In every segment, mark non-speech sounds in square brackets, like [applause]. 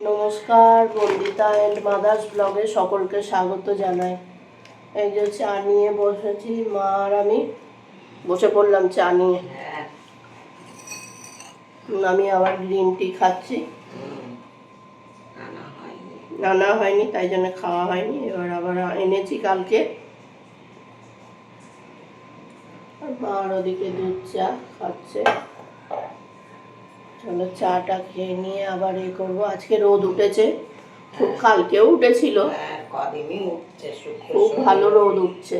নমস্কার, Bandita and mother's ব্লগে সকলকে স্বাগত জানাই। এই যে চা নিয়ে বসেছি, মা আর আমি। বসে পড়লাম চা নিয়ে। আমি আবার গ্রিন টি খাচ্ছি। আনা হয়নি, তাই জন্য খাওয়া হয়নি। এবার আবার এনেছি কালকে। মা আর ওদিকে দুধ চা খাচ্ছে। চলো চাটা খেয়ে নিয়ে আবার এ করব। আজকে রোদ উঠেছে খুব কালকেও উঠেছিল। হ্যাঁ, খুব ভালো রোদ উঠছে।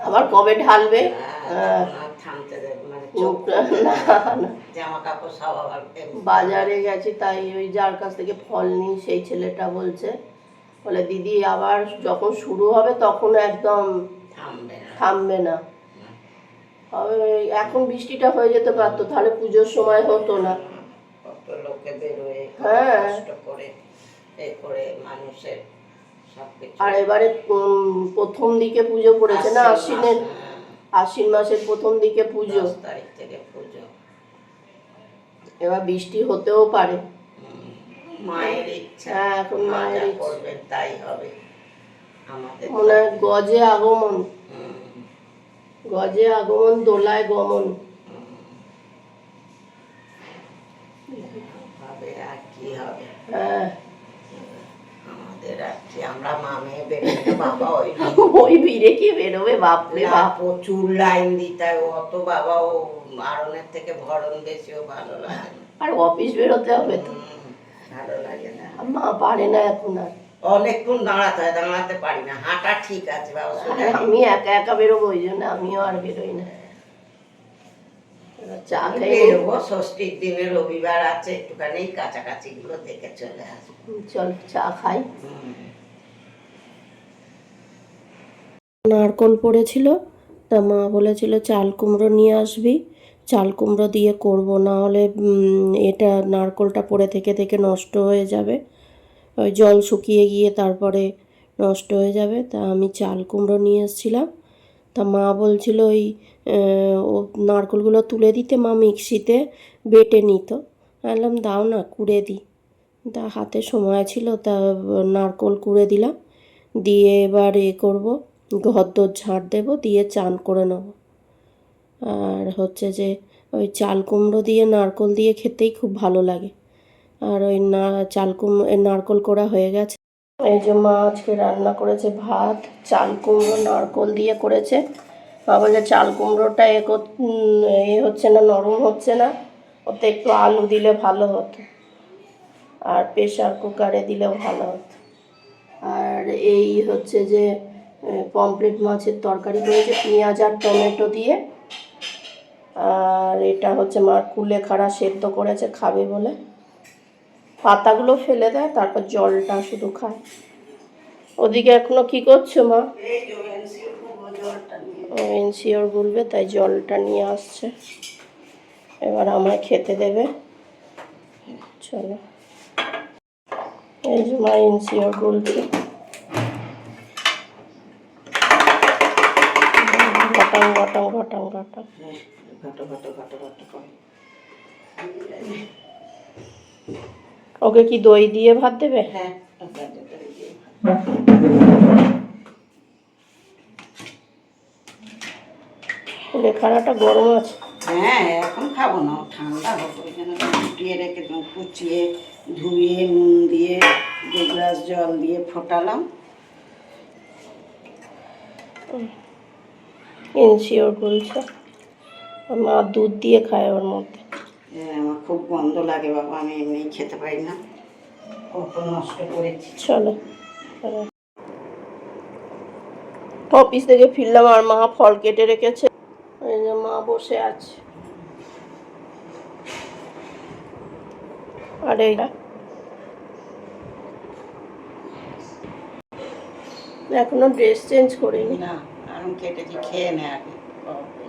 আবার কবে ঢালবে? হ্যাঁ, মানে বাজারে গেছি তাই ওই যার কাছ থেকে ফল নিই সেই ছেলেটা বলছে। বলে দিদি আবার যখন শুরু হবে তখন একদম থামবে না। এখন বৃষ্টিটা হয়ে যেতে পারতো তাহলে পুজোর সময় হতো না। লোকে বেরোয় হ্যাঁ। কষ্ট করে এ করে মানুষের সব আর এবারে প্রথম দিকে পুজো পড়েছে না আশ্বিনের হ্যাঁ, আশ্বিন মাসের প্রথম দিকে পুজো। তারিখ থেকে পুজো। এবার বৃষ্টি হতেও পারে। মায়ের ইচ্ছা হ্যাঁ, এখন মায়ের ইচ্ছা। করবেন তাই হবে। আমাদের মনে হয় গজে আগমন। গজে আগমন দোলায় গমন। হবে আর কি হবে? হ্যাঁ। আমাদের আর কি আমরা মামে বাবা ওই [laughs] ওই ভিড়ে কি বেরোবে? বাপরে না, বাপ। প্রচুর লাইন দিতে হয় অত বাবা ও আরনের থেকে ভরণ বেশিও ভালো লাগে আর অফিস বেরোতে হবে তো। ভালো লাগে না। মা পারে না এখন আর। অনেকক্ষণ দাঁড়াতে হয় দাঁড়াতে পারি না। হাঁটা ঠিক আছে বাবা আমি একা একা বেরোবো ওই জন্য আমিও আর বেরোই না। চা খেয়ে। বেরোবো ষষ্ঠীর দিনে রবিবার আছে একটুখানি কাছাকাছি গুলো দেখে চলে আসব। চল চা খাই। নারকল পড়েছিল তা মা বলেছিল চাল কুমড়ো নিয়ে আসবি। চাল কুমড়ো দিয়ে করব না হলে উম, এটা নারকলটা পড়ে থেকে থেকে নষ্ট হয়ে যাবে। ওই জল শুকিয়ে গিয়ে তারপরে নষ্ট হয়ে যাবে। তা আমি চাল কুমড়ো নিয়ে এসেছিলাম। তা মা বলছিল ওই ও নারকলগুলো তুলে দিতে, মা মিক্সিতে বেটে নিত। বললাম, দাও না, কুড়ে দিই তা হাতে সময় ছিল, তা নারকল কুড়ে দিলাম। দিয়ে এবার এ করব ঘর দোর ঝাড় দেবো, দিয়ে চান করে নেব। আর হচ্ছে যে, ওই চাল কুমড়ো দিয়ে নারকল দিয়ে খেতেই খুব ভালো লাগে। আর ওই না চাল কুমড়ো এ নারকল করা হয়ে গেছে। এই যে মা আজকে রান্না করেছে ভাত, চাল কুমড়ো, নারকল দিয়ে করেছে। বলছে, চাল কুমড়োটা এ এ হচ্ছে না, নরম হচ্ছে না। ওতে একটু আলু দিলে ভালো হতো। আর প্রেশার কুকারে দিলেও ভালো হতো। আর এই হচ্ছে যে পমপ্লেট মাছের তরকারি করেছে পেঁয়াজ আর টমেটো দিয়ে। আর এটা হচ্ছে মার কুলেখাড়া সেদ্ধ করেছে, খাবে বলে। পাতাগুলো ফেলে দেয় তারপর জলটা শুধু খায়। ওদিকে এখনও কি করছ মা? এনসিওর বলবে তাই জলটা নিয়ে আসছে। এবার আমায় খেতে দেবে। চলো। এই যে মা এনসিওর বলছে। ঘটাং ঘটাং ঘটাং ঘটাং। হ্যাঁ, ওকে কি দই দিয়ে ভাত দেবে? হ্যাঁ লেখাটা গরম আছে। হ্যাঁ এখন খাব না ঠান্ডা হোক ওই জন্য ফুটিয়ে রেখে দিলাম কুচিয়ে ধুয়ে নুন দিয়ে দু গ্লাস জল দিয়ে ফোটালাম। এনসিওর বলছে মা দুধ দিয়ে খায় ওর মধ্যে। আমার খুব গন্ধ লাগে বাবা আমি এমনি খেতে পারি না। কত নষ্ট করেছি। চলো। অফিস থেকে ফিরলাম আর মা ফল কেটে রেখেছে। এই যে মা বসে আছে। আর এইটা এখনও ড্রেস চেঞ্জ করিনি। না আমি কেটেছি খেয়ে নে আগে।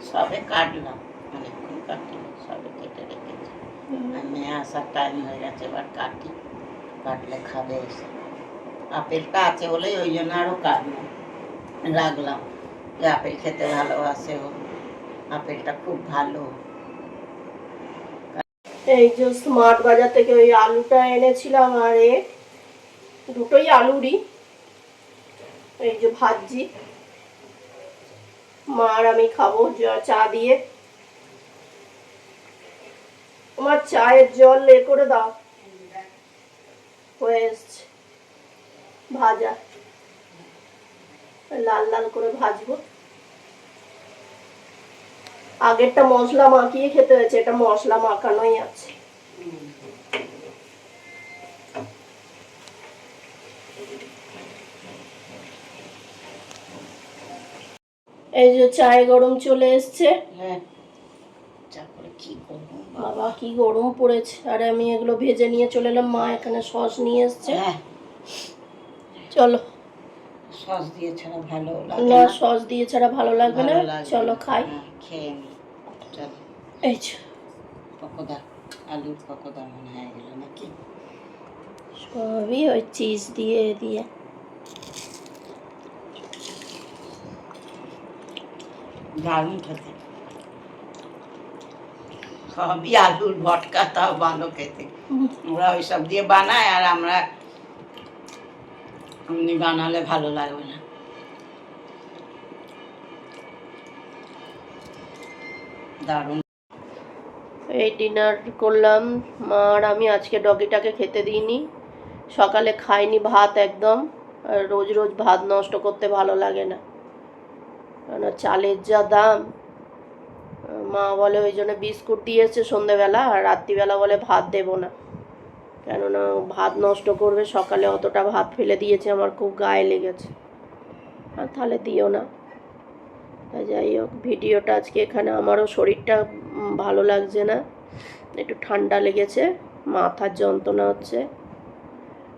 সবে কাটলাম অনেকক্ষণ কাটলাম সবে কেটে রেখেছি আর মেয়ে আসার টাইম হয়ে গেছে এবার কাটি কাটলে খাবে এসে আপেলটা আছে বলেই ওই জন্য আরও কাটলাম রাখলাম যে আপেল খেতে ভালোবাসে ও আপেলটা খুব ভালো এই যে স্মার্ট বাজার থেকে ওই আলুটা এনেছিলাম, আর এ দুটোই আলুরই। এই যে ভাজি মা আর আমি খাব চা দিয়ে। তোমার চায়ের জল এ করে দাও। হয়ে এসছে। ভাজা। লাল লাল করে ভাজবো। আগেরটা মশলা মাখিয়ে খেতে হয়েছে, এটা মশলা মাখানোই আছে। এই যে চায় গরম চলে এসছে। হ্যাঁ। কি বাবা? কি গরম পড়েছে। আর আমি এগুলো ভেজে নিয়ে চলে এলাম। মা এখানে সস নিয়ে এসছে। হ্যাঁ। চলো। সস দিয়ে ছাড়া ভালো লাগে না সস দিয়ে ছাড়া ভালো লাগবে না। চলো খাই। হ্যাঁ, খেয়ে নি। চলো। এই আলুর মনে হয় এগুলো নাকি? সবই ওই চিজ দিয়ে দিয়ে। দারুণ খেতে। সবই আলুর ভটকা, তাও ভালো খেতে। ওরা ওইসব দিয়ে বানায় আর আমরা এমনি বানালে ভালো লাগবে না। দারুণ। এই ডিনার করলাম। মা আর আমি আজকে ডগিটাকে খেতে দিইনি। সকালে খাইনি ভাত একদম। রোজ রোজ ভাত নষ্ট করতে ভালো লাগে না। কেন চালের যা দাম। মা বলে ওই জন্য বিস্কুট দিয়েছে সন্ধেবেলা, আর রাত্রিবেলা বলে ভাত দেবো না। কেননা ভাত নষ্ট করবে, সকালে অতটা ভাত ফেলে দিয়েছে, আমার খুব গায়ে লেগেছে। আর তাহলে দিও না। তা যাই হোক, ভিডিওটা আজকে এখানে, আমারও শরীরটা ভালো লাগছে না। একটু ঠান্ডা লেগেছে, মাথার যন্ত্রণা হচ্ছে।